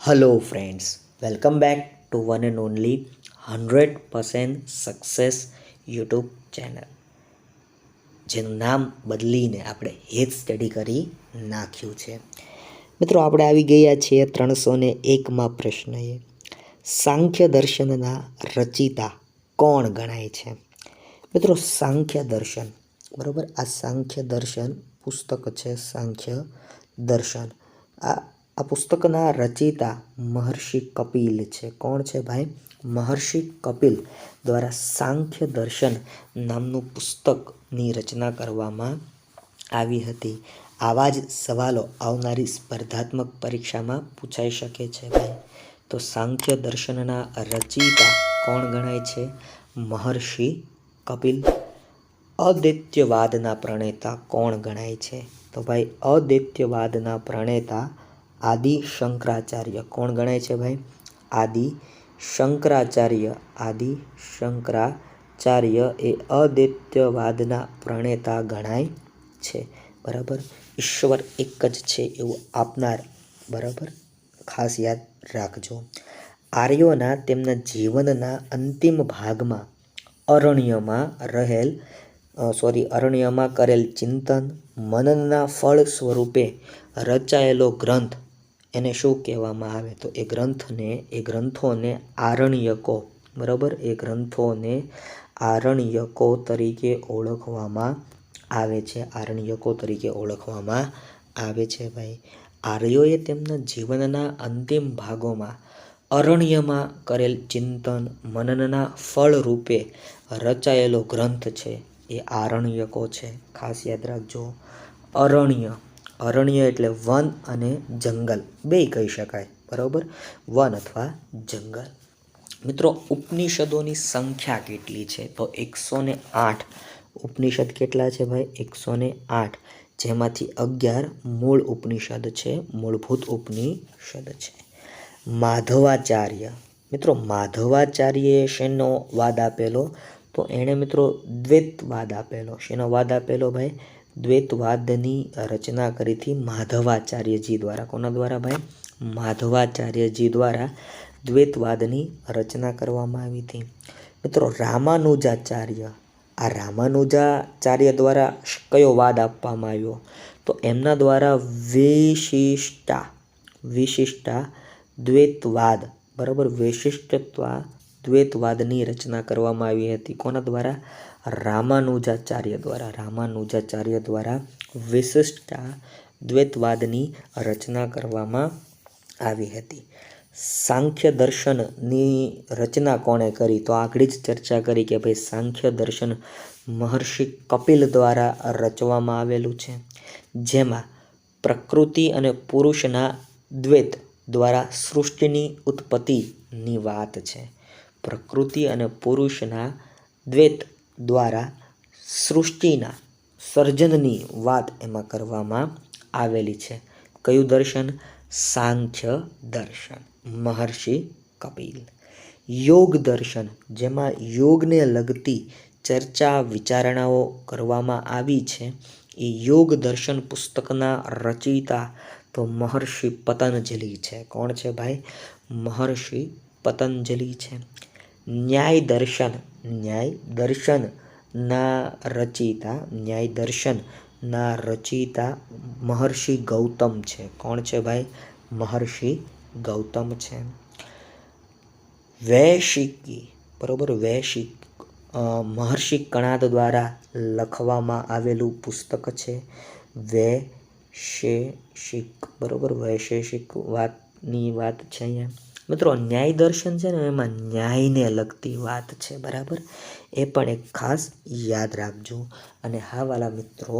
Hello friends welcome back to one and only hundred percent success YouTube channel જેનું નામ બદલીને આપણે હેત સ્ટડી કરી નાખ્યું છે. મિત્રો, આપણે આવી ગયા છીએ ત્રણસો ને એકમાં પ્રશ્નએ. સાંખ્ય દર્શનના રચિતા કોણ ગણાય છે? મિત્રો, સાંખ્ય દર્શન બરાબર? આ સાંખ્ય દર્શન, પુસ્તક છે સાંખ્ય દર્શન. આ આ પુસ્તકના રચિતા મહર્ષિ કપિલ છે. કોણ છે ભાઈ? મહર્ષિ કપિલ દ્વારા સાંખ્ય દર્શન નામનું પુસ્તકની રચના કરવામાં આવી હતી. આવા જ સવાલો આવનારી સ્પર્ધાત્મક પરીક્ષામાં પૂછાઈ શકે છે ભાઈ. તો સાંખ્ય દર્શનના રચયિતા કોણ ગણાય છે? મહર્ષિ કપિલ. અદૈત્યવાદના પ્રણેતા કોણ ગણાય છે? તો ભાઈ, અદૈત્યવાદના પ્રણેતા આદિ શંકરાચાર્ય કોણ ગણાય છે ભાઈ? આદિ શંકરાચાર્ય આદિ શંકરાચાર્ય એ અદૈત્યવાદના પ્રણેતા ગણાય છે. બરાબર? ઈશ્વર એક જ છે એવું આપનાર. બરાબર? ખાસ યાદ રાખજો. આર્યોના તેમના જીવનના અંતિમ ભાગમાં અરણ્યમાં રહેલ સોરી, અરણ્યમાં કરેલ ચિંતન મનનના ફળ સ્વરૂપે રચાયેલો ગ્રંથ. એને શું કહેવામાં આવે? તો એ ગ્રંથને, એ ગ્રંથોને આરણ્યકો. બરાબર? એ ગ્રંથોને આરણ્યકો તરીકે ઓળખવામાં આવે છે. આરણ્યકો તરીકે ઓળખવામાં આવે છે, ભાઈ. આર્યોએ તેમના જીવનના અંતિમ ભાગોમાં અરણ્યમાં કરેલ ચિંતન મનનના ફળ રૂપે રચાયેલો ગ્રંથ છે. એ આરણ્યકો છે. ખાસ યાદ રાખજો. અરણ્ય. અરણ્ય એટલે વન અને જંગલ. બે કહી શકાય. બરાબર? વન અથવા જંગલ. મિત્રો, ઉપનિષદોની સંખ્યા કેટલી છે? તો એકસો ને આઠ. ઉપનિષદ કેટલા છે ભાઈ? એકસો ને આઠ. જેમાંથી અગિયાર મૂળ ઉપનિષદ છે. મૂળભૂત ઉપનિષદ છે. માધવાચાર્ય. મિત્રો, માધવાચાર્યએ શેનો વાદ આપેલો? તો એણે મિત્રો દ્વૈતવાદ આપેલો શેનો વાદ આપેલો ભાઈ? દ્વૈતવાદની રચના કરી હતી માધવાચાર્યજી દ્વારા. કોના દ્વારા ભાઈ? માધવાચાર્યજી દ્વારા દ્વૈતવાદની રચના કરવામાં આવી હતી. મિત્રો રામાનુજાચાર્ય, આ રામાનુજાચાર્ય દ્વારા કયો વાદ આપવામાં આવ્યો? તો એમના દ્વારા વિશિષ્ટા વિશિષ્ટા દ્વૈતવાદ, બરાબર? વિશિષ્ટત્વા દ્વૈતવાદની રચના કરવામાં આવી હતી. કોના દ્વારા? રામાનુજાચાર્ય દ્વારા. રામાનુજાચાર્ય દ્વારા વિશિષ્ટા દ્વૈતવાદની રચના કરવામાં આવી હતી. સાંખ્ય દર્શનની રચના કોણે કરી? તો આગળ જ ચર્ચા કરી કે ભાઈ સાંખ્ય દર્શન મહર્ષિ કપિલ દ્વારા રચવામાં આવેલું છે. જેમાં પ્રકૃતિ અને પુરુષના દ્વૈત દ્વારા સૃષ્ટિની ઉત્પત્તિની વાત છે. પ્રકૃતિ અને પુરુષના દ્વૈત દ્વારા સૃષ્ટિના સર્જનની વાત એમાં કરવામાં આવેલી છે. કયું દર્શન? સાંખ્ય દર્શન. મહર્ષિ કપિલ. યોગ દર્શન, જેમાં યોગને લગતી ચર્ચા વિચારણાઓ કરવામાં આવી છે. એ યોગ દર્શન પુસ્તકના રચયિતા તો મહર્ષિ પતંજલિ છે. કોણ છે ભાઈ? મહર્ષિ પતંજલિ છે. ન્યાય દર્શન ન્યાય દર્શનના રચયિતા ન્યાય દર્શનના રચયિતા મહર્ષિ ગૌતમ છે. કોણ છે ભાઈ? મહર્ષિ ગૌતમ છે. વૈશિકી, બરાબર? વૈશિક મહર્ષિ કણાદ દ્વારા લખવામાં આવેલું પુસ્તક છે. વૈશેષિક, બરાબર? વૈશેષિક વાતની વાત છે અહીંયા. મિત્રો, ન્યાય દર્શન છે ને, એમાં ન્યાયને લગતી વાત છે, બરાબર? એ પણ એક ખાસ યાદ રાખજો. અને હા વાલા મિત્રો,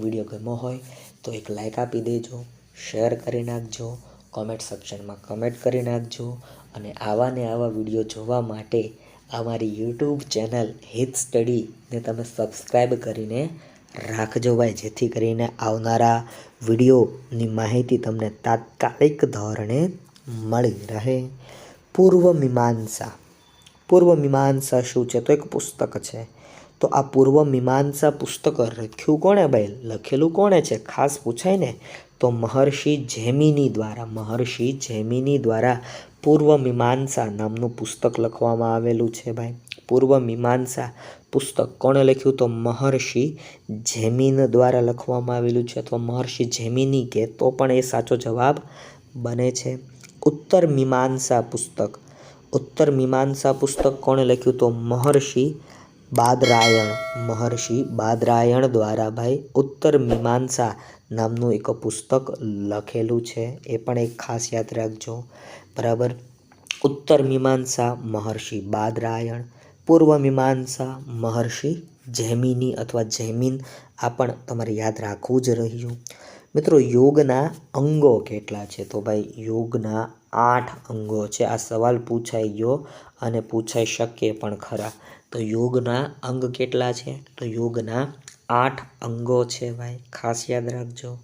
વીડિયો ગમ્યો હોય તો એક લાઇક આપી દેજો શેર કરી નાખજો કોમેન્ટ સેક્શનમાં કમેન્ટ કરી નાખજો. અને આવા ને આવા વીડિયો જોવા માટે અમારી યુટ્યુબ ચેનલ હિત સ્ટડીને તમે સબસ્ક્રાઈબ કરીને રાખજો ભાઈ, જેથી કરીને આવનારા વિડીયોની માહિતી તમને તાત્કાલિક ધોરણે મળી રહે. પૂર્વ મીમાંસા. પૂર્વ મીમાંસા શું છે? તો એક પુસ્તક છે. તો આ પૂર્વ મીમાંસા પુસ્તક લખ્યું કોણે ભાઈ? લખેલું કોણે છે? ખાસ પૂછાય ને, તો મહર્ષિ જૈમિની દ્વારા, મહર્ષિ જૈમિની દ્વારા પૂર્વ મીમાંસા નામનું પુસ્તક લખવામાં આવેલું છે ભાઈ. પૂર્વ મીમાંસા પુસ્તક કોણે લખ્યું? તો મહર્ષિ જૈમિન દ્વારા લખવામાં આવેલું છે. અથવા મહર્ષિ જૈમિની કે તો પણ એ સાચો જવાબ બને છે. ઉત્તર મીમાંસા પુસ્તક. ઉત્તર મીમાંસા પુસ્તક કોણે લખ્યું તો મહર્ષિ બાદરાયણ. મહર્ષિ બાદરાયણ દ્વારા ભાઈ ઉત્તર મીમાંસા નામનું એક પુસ્તક લખેલું છે. એ પણ એક ખાસ યાદ રાખજો. બરાબર? ઉત્તર મીમાંસા, મહર્ષિ બાદરાયણ, પૂર્વ મીમાંસા, મહર્ષિ જૈમિની અથવા જૈમિન આ પણ તમારે યાદ રાખવું જ રહ્યું. મિત્રો યોગના અંગો કેટલા છે? તો ભાઈ યોગના આઠ અંગો છે. આ સવાલ પૂછાઈ ગયો અને પૂછાઈ શકે પણ ખરા. તો યોગના અંગ કેટલા છે? તો યોગના આઠ અંગો છે ભાઈ. ખાસ યાદ રાખજો.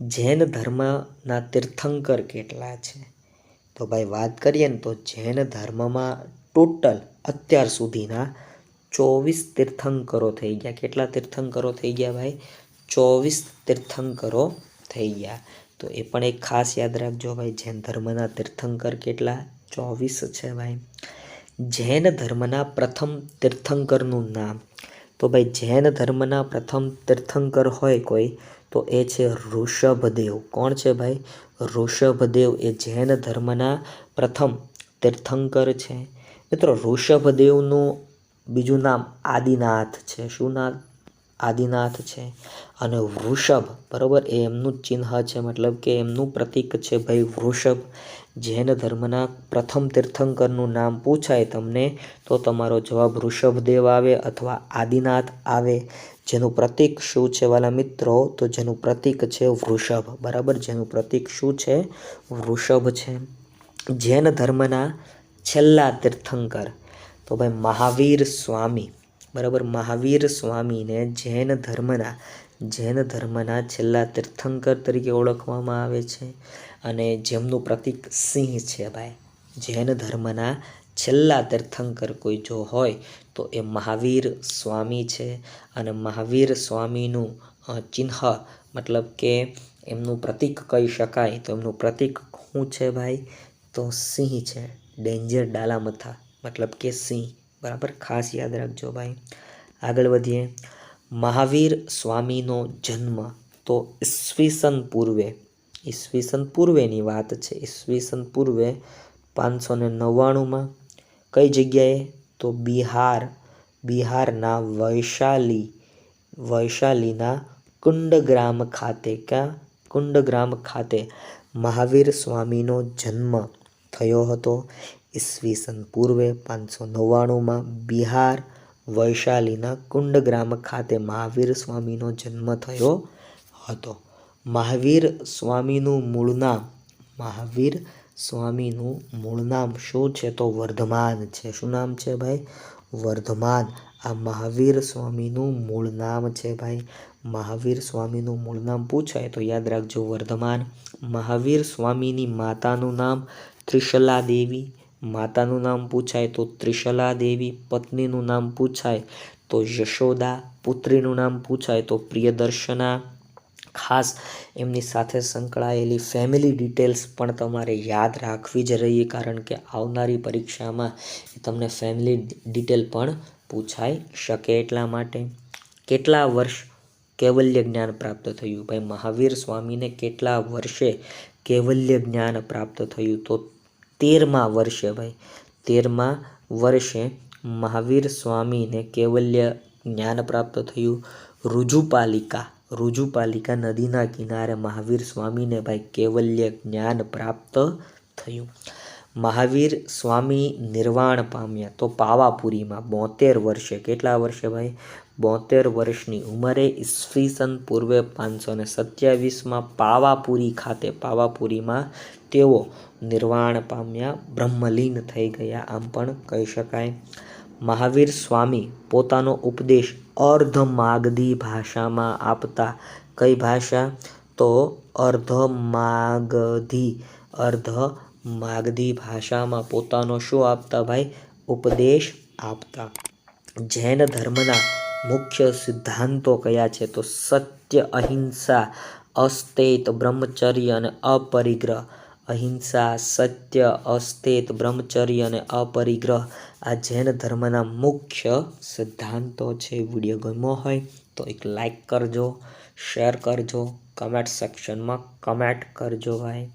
જૈન ધર્મના તીર્થંકર કેટલા છે? તો ભાઈ વાત કરીએ ને તો જૈન ધર્મમાં ટોટલ અત્યાર સુધીના ચોવીસ તીર્થંકરો થઈ ગયા. કેટલા તીર્થંકરો થઈ ગયા ભાઈ? ચોવીસ તીર્થંકરો થઈ ગયા તો એ પણ એક ખાસ યાદ રાખજો ભાઈ, જૈન ધર્મના તીર્થંકર કેટલા? ચોવીસ છે ભાઈ. જૈન ધર્મના પ્રથમ તીર્થંકરનું નામ. તો ભાઈ, જૈન ધર્મના પ્રથમ તીર્થંકર હોય કોઈ, તો એ છે ઋષભદેવ. કોણ છે ભાઈ? ઋષભદેવ એ જૈન ધર્મના પ્રથમ તીર્થંકર છે. મિત્રો, ઋષભદેવનું બીજું નામ આદિનાથ છે. શું નામ? આદિનાથ છે. અને વૃષભ, બરાબર? એ એમનું ચિહ્ન છે. મતલબ કે એમનું પ્રતીક છે ભાઈ વૃષભ. જૈન ધર્મના પ્રથમ તીર્થંકરનું નામ પૂછાય તમને, તો તમારો જવાબ ઋષભદેવ આવે અથવા આદિનાથ આવે. જેનું પ્રતીક શું છે વાલા મિત્રો? તો જેનું પ્રતીક છે વૃષભ. બરાબર? જેનું પ્રતીક શું છે? વૃષભ છે. જૈન ધર્મના છેલ્લા તીર્થંકર. તો ભાઈ મહાવીર સ્વામી. બરાબર, મહાવીર સ્વામીને જૈન ધર્મના જૈન ધર્મના છેલ્લા તીર્થંકર તરીકે ઓળખવામાં આવે છે અને જેમનું પ્રતીક સિંહ છે ભાઈ. જૈન ધર્મના છેલ્લા તીર્થંકર કોઈ જો હોય તો એ મહાવીર સ્વામી છે અને મહાવીર સ્વામીનું ચિહ્ન મતલબ કે એમનું પ્રતીક કહી શકાય તો એમનું પ્રતીક શું છે ભાઈ? તો સિંહ છે. ડેન્જર ડાલામથા મતલબ કે સિંહ. બરાબર, ખાસ યાદ રાખજો ભાઈ. આગળ વધીએ. મહાવીર સ્વામીનો જન્મ તો ઈસવીસન પૂર્વે, ઈસવીસન પૂર્વેની વાત છે. ઈસવીસન પૂર્વે પાંચસો ને નવ્વાણુંમાં કઈ જગ્યાએ? તો બિહાર, બિહારના વૈશાલી, વૈશાલીના કુંડગ્રામ ખાતે. ક્યાં? કુંડગ્રામ ખાતે મહાવીર સ્વામીનો જન્મ થયો હતો. ઈસવીસન પૂર્વે પાંચસો નવ્વાણુંમાં બિહાર વૈશાલીના કુંડગ્રામ ખાતે મહાવીર સ્વામીનો જન્મ થયો હતો. મહાવીર સ્વામીનું મૂળ નામ, મહાવીર સ્વામીનું મૂળ નામ શું છે તો વર્ધમાન છે. શું નામ છે ભાઈ? વર્ધમાન. આ મહાવીર સ્વામીનું મૂળ નામ છે ભાઈ. મહાવીર સ્વામીનું મૂળ નામ પૂછાય તો યાદ રાખજો વર્ધમાન. મહાવીર સ્વામીની માતાનું નામ ત્રિશલા દેવી માતાનું નામ પૂછાય તો ત્રિશલા દેવી પત્નીનું નામ પૂછાય તો યશોદા, પુત્રીનું નામ પૂછાય તો પ્રિયદર્શના. ખાસ એમની સાથે સંકળાયેલી ફેમિલી ડિટેલ્સ પણ તમારે યાદ રાખવી જ રહીએ કારણ કે આવનારી પરીક્ષામાં તમને ફેમિલી ડિટેલ પણ પૂછાઈ શકે. એટલા માટે કેટલા વર્ષ કૈવલ્ય જ્ઞાન પ્રાપ્ત થયું? ભાઈ મહાવીર સ્વામીને કેટલા વર્ષે કૈવલ્ય જ્ઞાન પ્રાપ્ત થયું? તો તેરમા વર્ષે ભાઈ. તેરમા વર્ષે મહાવીર સ્વામીને કેવલ્ય જ્ઞાન પ્રાપ્ત થયું. રુજુપાલિકા રુજુપાલિકા નદીના કિનારે મહાવીર સ્વામીને ભાઈ કેવલ્ય જ્ઞાન પ્રાપ્ત થયું. મહાવીર સ્વામી નિર્વાણ પામ્યા. તો પાવાપુરીમાં બોતેર વર્ષે, કેટલા વર્ષે ભાઈ? બોતેર વર્ષની ઉંમરે ઈસવીસન પૂર્વે પાંચસો ને સત્યાવીસમાં પાવાપુરી ખાતે, પાવાપુરીમાં તેઓ નિર્વાણ પામ્યા, બ્રહ્મલીન થઈ ગયા, આમ પણ કહી શકાય. મહાવીર સ્વામી પોતાનો ઉપદેશ અર્ધ માગધી ભાષામાં આપતા. કઈ ભાષા? તો અર્ધ માગધી અર્ધ માગધી ભાષામાં પોતાનો શું આપતા ભાઈ? ઉપદેશ આપતા. જૈન ધર્મના મુખ્ય સિદ્ધાંતો કયા છે? તો સત્ય, અહિંસા, અસ્તેત, બ્રહ્મચર્ય અને અપરિગ્રહ. અહિંસા, સત્ય, અસ્તેત, બ્રહ્મચર્ય અને અપરિગ્રહ આ જૈન ધર્મના મુખ્ય સિદ્ધાંતો છે. વીડિયો ગમ્યો હોય તો એક લાઈક કરજો શેર કરજો કમેન્ટ સેક્શનમાં કમેન્ટ કરજો ભાઈ.